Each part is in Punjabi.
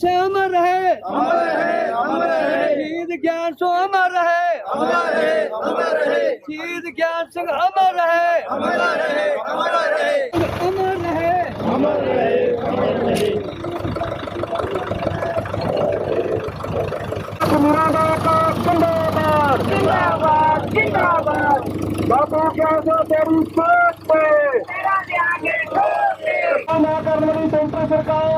से अमर है। अमर रहे अमर रहे शहीद ज्ञान सो अमर रहे अमर रहे अमर रहे शहीद ज्ञान सिंह अमर रहे अमर रहे अमर रहे अमर रहे अमर रहे अमर रहे जिंदाबाद। जिंदाबाद जिंदाबाद। बाबू क्या जो तेरी सोच पे। ना करने वाली सेंटर सरकार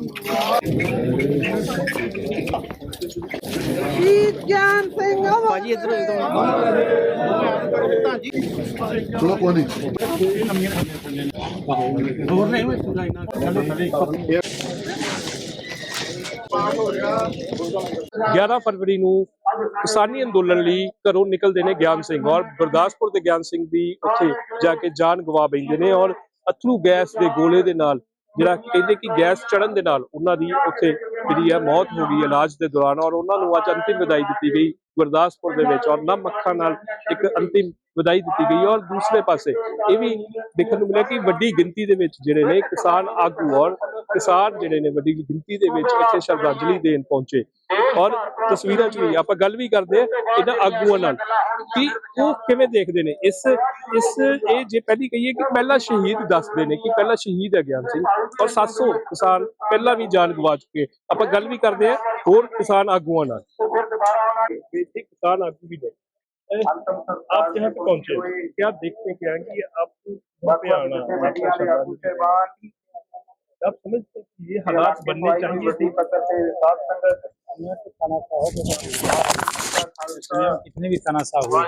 11 ਫਰਵਰੀ ਨੂੰ ਕਿਸਾਨੀ ਅੰਦੋਲਨ ਲਈ ਘਰੋਂ ਨਿਕਲਦੇ ਨੇ ਗਿਆਨ ਸਿੰਘ ਔਰ ਗੁਰਦਾਸਪੁਰ ਦੇ ਗਿਆਨ ਸਿੰਘ ਦੀ ਉੱਥੇ ਜਾ ਕੇ ਜਾਨ ਗਵਾ ਬੈਂਦੇ ਨੇ ਔਰ ਅਥਰੂ ਗੈਸ ਦੇ ਗੋਲੇ ਦੇ ਨਾਲ ਜਿਹੜਾ ਕਹਿੰਦੇ ਕਿ ਗੈਸ ਚੜਨ ਦੇ ਨਾਲ ਉਹਨਾਂ ਦੀ ਉੱਥੇ ਜਿਹੜੀ ਹੈ ਮੌਤ ਹੋ ਗਈ ਇਲਾਜ ਦੇ ਦੌਰਾਨ ਔਰ ਉਹਨਾਂ ਨੂੰ ਅੱਜ ਅੰਤਿਮ ਵਿਦਾਈ ਦਿੱਤੀ ਗਈ। ਗੁਰਦਾਸਪੁਰ ਦੇ ਵਿੱਚ ਔਰ ਨਮ ਅੱਖਾਂ ਨਾਲ ਇੱਕ ਅੰਤਿਮ ਵਧਾਈ ਦਿੱਤੀ ਗਈ ਔਰ ਦੂਸਰੇ ਪਾਸੇ ਇਹ ਵੀ ਦੇਖਣ ਨੂੰ ਮਿਲਿਆ ਕਿ ਵੱਡੀ ਗਿਣਤੀ ਦੇ ਵਿੱਚ ਜਿਹੜੇ ਨੇ ਕਿਸਾਨ ਆਗੂ ਔਰ ਕਿਸਾਨ ਜਿਹੜੇ ਨੇ ਵੱਡੀ ਗਿਣਤੀ ਦੇ ਵਿੱਚ ਇੱਥੇ ਸ਼ਰਧਾਂਜਲੀ ਦੇਣ ਪਹੁੰਚੇ। ਔਰ ਤਸਵੀਰਾਂ 'ਚ ਵੀ ਆਪਾਂ ਗੱਲ ਵੀ ਕਰਦੇ ਆ ਇਹਨਾਂ ਆਗੂਆਂ ਨਾਲ ਕਿ ਉਹ ਕਿਵੇਂ ਦੇਖਦੇ ਨੇ। ਇਸ ਇਸ ਇਹ ਜੇ ਪਹਿਲੀ ਕਹੀਏ ਕਿ ਪਹਿਲਾ ਸ਼ਹੀਦ ਦੱਸਦੇ ਨੇ ਕਿ ਪਹਿਲਾ ਸ਼ਹੀਦ ਹੈ ਗਿਆਨ ਸਿੰਘ ਔਰ 700 ਕਿਸਾਨ ਪਹਿਲਾਂ ਵੀ ਜਾਨ ਗਵਾ ਚੁੱਕੇ। ਆਪਾਂ ਗੱਲ ਵੀ ਕਰਦੇ ਆ ਹੋਰ ਕਿਸਾਨ ਆਗੂਆਂ ਨਾਲ। ਇੱਥੇ किसान आगू भी नहीं आप यहाँ पे पहुँचे क्या देखते क्या कि आपको वहाँ पे आना। आप समझते हैं कि ये हालात बनने चाहिए थे कितने भी तनाशा हुए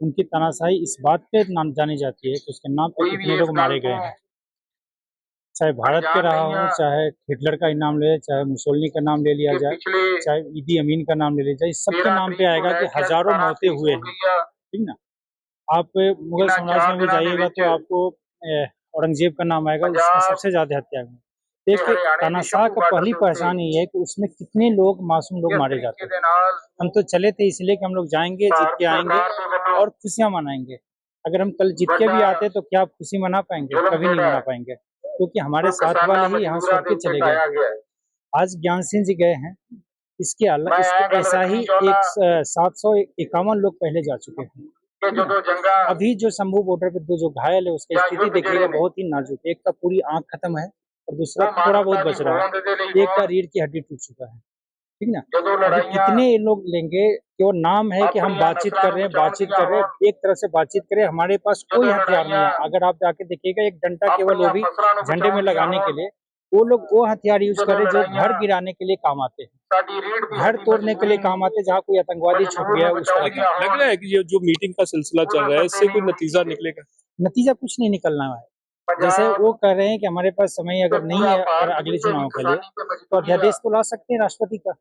उनकी तनाशाही इस बात पे नाम जानी जाती है कि उसके नाम पे कितने लोग मारे गए हैं। चाहे भारत के रहा हो चाहे हिटलर का ही नाम ले चाहे मुसोलिनी का नाम ले लिया जाए। चाहे ईदी अमीन का नाम ले लिया जाए सबके नाम पे आएगा कि हज़ारों मौतें हुए हैं ठीक ना? आप मुगल साम्राज्य में भी जाइएगा तो आपको औरंगज़ेब का नाम आएगा उसमें सबसे ज़्यादा हत्या हुई। देखिए तानाशाह का पहली पहचान ये है कि उसमें कितने लोग मासूम लोग मारे जाते हैं हम तो चले थे इसलिए कि हम लोग जाएँगे जीत के आएँगे और खुशियाँ मनाएँगे। अगर हम कल जीत के भी आते तो क्या आप खुशी मना पाएँगे? कभी नहीं मना पाएँगे क्योंकि हमारे साथ वाले ही यहाँ छोड़ के चले गए। आज ज्ञान सिंह जी गए हैं। इसके अलावा इसके ऐसा ही एक सात सौ इक्यावन लोग पहले जा चुके हैं। अभी जो शंभू बॉर्डर पे दो जो घायल है उसकी स्थिति देखिएगा बहुत ही नाजुक एक का पूरी आँख खत्म है और दूसरा थोड़ा बहुत बच रहा है। एक का रीढ़ की हड्डी टूट चुका है। ठीक ना? अभी कितने लोग लेंगे केवल नाम है कि हम बातचीत कर रहे हैं बातचीत कर रहे हैं? एक तरह से बातचीत करें हमारे पास कोई हथियार नहीं है। अगर आप जाके देखिएगा एक डंडा केवल वो भी झंडे में लगाने के लिए वो लोग वो हथियार यूज़ करें जो घर गिराने के लिए काम आते हैं। घर तोड़ने के लिए काम आते हैं जहाँ कोई आतंकवादी छुप गया उस तरह का लग रहा है कि ये जो मीटिंग का सिलसिला चल रहा है इससे कोई नतीजा निकलेगा। नतीजा कुछ नहीं निकलना है। जैसे वो कह रहे हैं कि हमारे पास समय अगर नहीं है और अगले चुनाव के लिए तो अध्यादेश तो ला सकते हैं राष्ट्रपति का।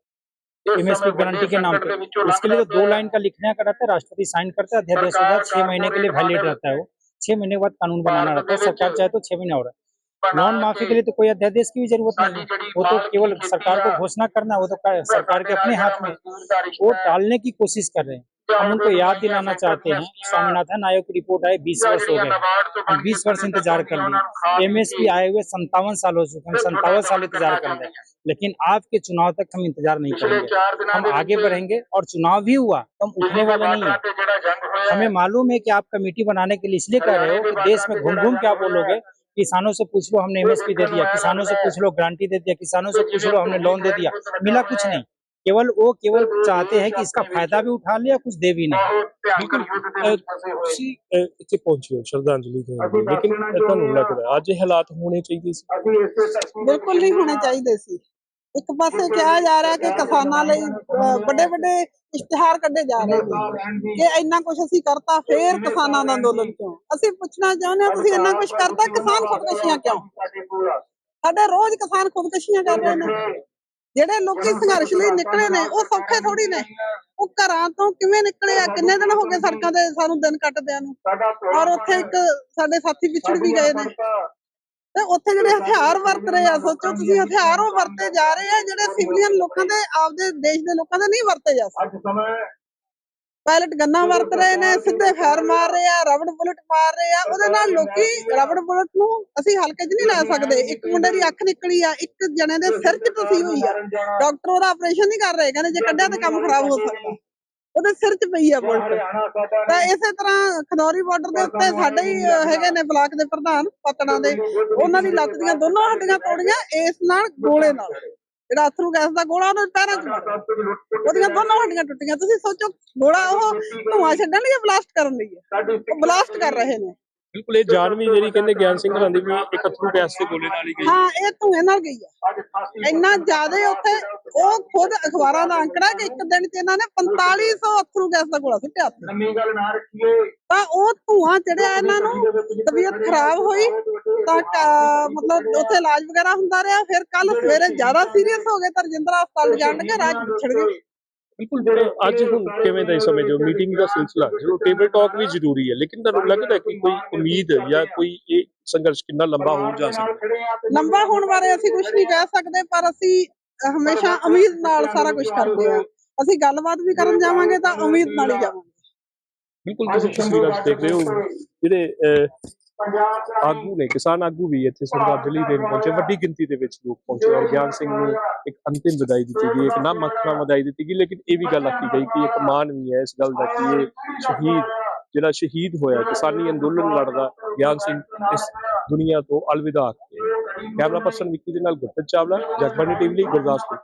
एमएसपी गारंटी के नाम पे उसके लिए तो दो लाइन का लिखने का रहता है राष्ट्रपति साइन करता है अध्यादेश है छह महीने के लिए वैलिड रहता है वो। छह महीने के बाद कानून बनाना रहता है सरकार चाहे तो छह महीने और लोन माफ़ी के लिए तो कोई अध्यादेश की भी ज़रूरत नहीं है। वो तो केवल सरकार को घोषणा करना है, वो तो सरकार के अपने हाथ में वो टालने की कोशिश कर रहे हैं। हम उनको याद दिलाना चाहते हैं। स्वामीनाथन आयोग की रिपोर्ट आए बीस वर्ष हो गए। हम बीस वर्ष इंतज़ार कर लिए पी आए हुए संतावन साल हो चुके हैं संतावन साल इंतज़ार कर रहे हैं। लेकिन आपके चुनाव तक हम इंतज़ार नहीं करेंगे। हम आगे बढ़ेंगे और चुनाव भी हुआ तो हम उठने वाले नहीं है। हमें मालूम है कि आप कमेटी बनाने के लिए इसलिए कह रहे हो कि देश में घूम घूम के आप बोलोगे किसानों से पूछ लो हमने एमएसपी दे दिया किसानों से पूछ लो ग्रांटी दे दिया किसानों से पूछ लो हमने लोन दे दिया मिला कुछ नहीं केवल वो केवल चाहते हैं कि इसका फ़ायदा भी उठा लिया कुछ दे भी नहीं। बिल्कुल पहुँची श्रद्धांजलि लेकिन आज हालात होने चाहिए बिल्कुल नहीं होने चाहिए ਇੱਕ ਪਾਸੇ ਕਿਹਾ ਜਾ ਰਿਹਾ ਕਿ ਕਿਸਾਨਾਂ ਲਈ ਵੱਡੇ ਵੱਡੇ ਇਸ਼ਤਿਹਾਰ ਕੱਢੇ ਜਾ ਰਹੇ ਨੇ ਕਿ ਇੰਨਾ ਕੁਝ ਅਸੀਂ ਕਰਤਾ, ਫੇਰ ਕਿਸਾਨਾਂ ਦਾ ਅੰਦੋਲਨ ਕਿਉਂ? ਅਸੀਂ ਪੁੱਛਣਾ ਚਾਹੁੰਦੇ ਹਾਂ, ਤੁਸੀਂ ਇੰਨਾ ਕੁਝ ਕਰਤਾ, ਕਿਸਾਨ ਖੁਦਕੁਸ਼ੀਆਂ ਕਿਉਂ? ਸਾਡੇ ਰੋਜ਼ ਕਿਸਾਨ ਖੁਦਕਸ਼ੀਆਂ ਕਰ ਰਹੇ ਨੇ। ਜਿਹੜੇ ਲੋਕੀ ਸੰਘਰਸ਼ ਲਈ ਨਿਕਲੇ ਨੇ, ਉਹ ਸੌਖੇ ਥੋੜੀ ਨੇ। ਉਹ ਘਰਾਂ ਤੋਂ ਕਿਵੇਂ ਨਿਕਲੇ ਆ? ਕਿੰਨੇ ਦਿਨ ਹੋ ਗਏ ਸੜਕਾਂ ਤੇ ਸਾਨੂੰ ਦਿਨ ਕੱਟਦਿਆਂ ਨੂੰ? ਔਰ ਉੱਥੇ ਇੱਕ ਸਾਡੇ ਸਾਥੀ ਵਿਛੜ ਵੀ ਗਏ ਨੇ। ਤੇ ਉੱਥੇ ਜਿਹੜੇ ਹਥਿਆਰ ਵਰਤ ਰਹੇ ਆ ਸੋਚੋ ਤੁਸੀਂ ਹਥਿਆਰ ਉਹ ਵਰਤੇ ਜਾ ਰਹੇ ਆ ਜਿਹੜੇ ਸਿਵਲੀਅਨ ਲੋਕਾਂ ਦੇ ਆਪਦੇ ਦੇਸ਼ ਦੇ ਲੋਕਾਂ ਦੇ ਨਹੀਂ ਵਰਤੇ ਜਾ ਸਕਦੇ। ਪਾਇਲਟ ਗੰਨਾ ਵਰਤ ਰਹੇ ਨੇ ਸਿੱਧੇ ਫਾਇਰ ਮਾਰ ਰਹੇ ਆ ਰਬੜ ਬੁਲਟ ਮਾਰ ਰਹੇ ਆ ਉਹਦੇ ਨਾਲ ਲੋਕੀ ਰਬੜ ਬੁਲਟ ਨੂੰ ਅਸੀਂ ਹਲਕੇ 'ਚ ਨਹੀਂ ਲੈ ਸਕਦੇ। ਇੱਕ ਮੁੰਡੇ ਦੀ ਅੱਖ ਨਿਕਲੀ ਆ ਇੱਕ ਜਣੇ ਦੇ ਸਿਰ 'ਚ ਟੁੱਟੀ ਹੋਈ ਆ। ਡਾਕਟਰ ਉਹਦਾ ਆਪਰੇਸ਼ਨ ਨਹੀਂ ਕਰ ਰਹੇ ਕਹਿੰਦੇ ਜੇ ਕੱਢਿਆ ਤਾਂ ਕੰਮ ਖਰਾਬ ਹੋ ਸਕਦਾ। ਉਹਦੇ ਸਿਰ 'ਚ ਪਈ ਆ ਬੁਲਟ। ਤਾਂ ਇਸੇ ਤਰ੍ਹਾਂ ਖਨੌਰੀ ਬਾਰਡਰ ਦੇ ਉੱਤੇ ਸਾਡੇ ਹੀ ਹੈਗੇ ਨੇ ਬਲਾਕ ਦੇ ਪ੍ਰਧਾਨ ਪਤਣਾ ਦੇ। ਉਹਨਾਂ ਦੀ ਲੱਤ ਦੀਆਂ ਦੋਨੋਂ ਹੱਡੀਆਂ ਤੋੜੀਆਂ ਇਸ ਨਾਲ ਗੋਲੇ ਨਾਲ। ਜਿਹੜਾ ਅਥਰੂ ਗੈਸ ਦਾ ਗੋਲਾ ਉਹਨੂੰ ਪੈਰਾਂ 'ਚ ਮਾਰਿਆ। ਉਹਦੀਆਂ ਦੋਨੋਂ ਹੱਡੀਆਂ ਟੁੱਟੀਆਂ। ਤੁਸੀਂ ਸੋਚੋ ਗੋਲਾ ਉਹ ਧੂਆਂ ਛੱਡਣ ਲਈ ਬਲਾਸਟ ਕਰਨ ਲਈ ਹੈ? ਬਲਾਸਟ ਕਰ ਰਹੇ ਨੇ। ਬਿਲਕੁਲ ਇਹ ਜਾਨ ਵੀ ਜਿਹੜੀ ਕਹਿੰਦੇ ਗਿਆਨ ਸਿੰਘ ਹਰਾਂ ਦੀ ਵੀ ਇੱਕ ਅਥਰੂ ਗੈਸ ਦੇ ਗੋਲੇ ਨਾਲ ਹੀ ਗਈ। ਹਾਂ ਇਹ ਧੂਏ ਨਾਲ ਗਈ ਆ ਇੰਨਾ ਜ਼ਿਆਦਾ ਉੱਥੇ ਉਹ ਖੁਦ ਅਖਬਾਰਾਂ ਦਾ ਅੰਕੜਾ ਕਿ ਇੱਕ ਦਿਨ 'ਚ ਇਹਨਾਂ ਨੇ 4500 ਅਥਰੂ ਗੈਸ ਦਾ ਗੋਲਾ ਸੁੱਟਿਆ। ਨਵੀਂ ਗੱਲ ਨਾ ਰੱਖੀਏ। ਤਾਂ ਉਹ ਧੂਆਂ ਚੜਿਆ ਇਹਨਾਂ ਨੂੰ ਤਬੀਅਤ ਖਰਾਬ ਹੋਈ ਤਾਂ ਕ- ਮਤਲਬ ਉੱਥੇ ਇਲਾਜ ਵਗੈਰਾ ਹੁੰਦਾ ਰਿਹਾ ਫਿਰ ਕੱਲ ਸਵੇਰੇ ਜ਼ਿਆਦਾ ਸੀਰੀਅਸ ਹੋ ਗਏ ਤਾਂ ਰਜਿੰਦਰਾ ਹਸਪਤਾਲ ਜਾਣ ਲੱਗੇ ਰਾਜ ਵਿਛੜ ਗਏ। ਬਿਲਕੁਲ ਜਿਹੜੇ ਅੱਜ ਹੁਣ ਕਿਵੇਂ ਦਾ ਇਸ ਸਮੇਂ ਜੋ ਮੀਟਿੰਗ ਦਾ ਸਿਲਸਿਲਾ ਜਦੋਂ ਟੇਬਲ ਟਾਕ ਵੀ ਜ਼ਰੂਰੀ ਹੈ ਲੇਕਿਨ ਤੁਹਾਨੂੰ ਲੱਗਦਾ ਕਿ ਕੋਈ ਉਮੀਦ ਜਾਂ ਕੋਈ ਇਹ ਸੰਘਰਸ਼ ਕਿੰਨਾ ਲੰਬਾ ਹੋ ਜਾ ਸਕਦਾ ਲੰਬਾ ਹੋਣ ਬਾਰੇ ਅਸੀਂ ਕੁਝ ਨਹੀਂ ਕਹਿ ਸਕਦੇ ਪਰ ਅਸੀਂ ਹਮੇਸ਼ਾ ਉਮੀਦ ਨਾਲ ਸਾਰਾ ਕੁਝ ਕਰਦੇ ਆ ਅਸੀਂ ਗੱਲਬਾਤ ਵੀ ਕਰਨ ਜਾਵਾਂਗੇ ਤਾਂ ਉਮੀਦ ਨਾਲ ਹੀ ਜਾਵਾਂਗੇ। ਬਿਲਕੁਲ ਤੁਸੀਂ ਤਸਵੀਰਾਂ ਦੇਖ ਰਹੇ ਹੋ ਜਿਹੜੇ ਆਗੂ ਨੇ, ਕਿਸਾਨ ਆਗੂ ਵੀ ਇੱਥੇ ਸ਼ਰਧਾਂਜਲੀ ਦੇਣ ਪਹੁੰਚੇ। ਵੱਡੀ ਗਿਣਤੀ ਦੇ ਵਿੱਚ ਲੋਕ ਪਹੁੰਚੇ ਔਰ ਗਿਆਨ ਸਿੰਘ ਨੂੰ ਇੱਕ ਅੰਤਿਮ ਵਿਦਾਈ ਦਿੱਤੀ ਗਈ, ਇੱਕ ਨਾਮ ਮੱਖਣਾ ਵਿਦਾਈ ਦਿੱਤੀ ਗਈ। ਲੇਕਿਨ ਇਹ ਵੀ ਗੱਲ ਆਖੀ ਗਈ ਕਿ ਇੱਕ ਮਾਨ ਵੀ ਹੈ ਇਸ ਗੱਲ ਦਾ ਕਿ ਇਹ ਸ਼ਹੀਦ, ਜਿਹੜਾ ਸ਼ਹੀਦ ਹੋਇਆ, ਕਿਸਾਨੀ ਅੰਦੋਲਨ ਲੜਦਾ ਗਿਆਨ ਸਿੰਘ ਇਸ ਦੁਨੀਆ ਤੋਂ ਅਲਵਿਦਾ ਆਖਦੇ ਕੈਮਰਾ ਪਰਸਨ ਵਿੱਕੀ ਦੇ ਨਾਲ ਗੁਰਪ੍ਰੀਤ ਚਾਵਲਾ ਜਗਬਾਨੀ ਟੀਵੀ ਲਈ ਗੁਰਦਾਸਪੁਰ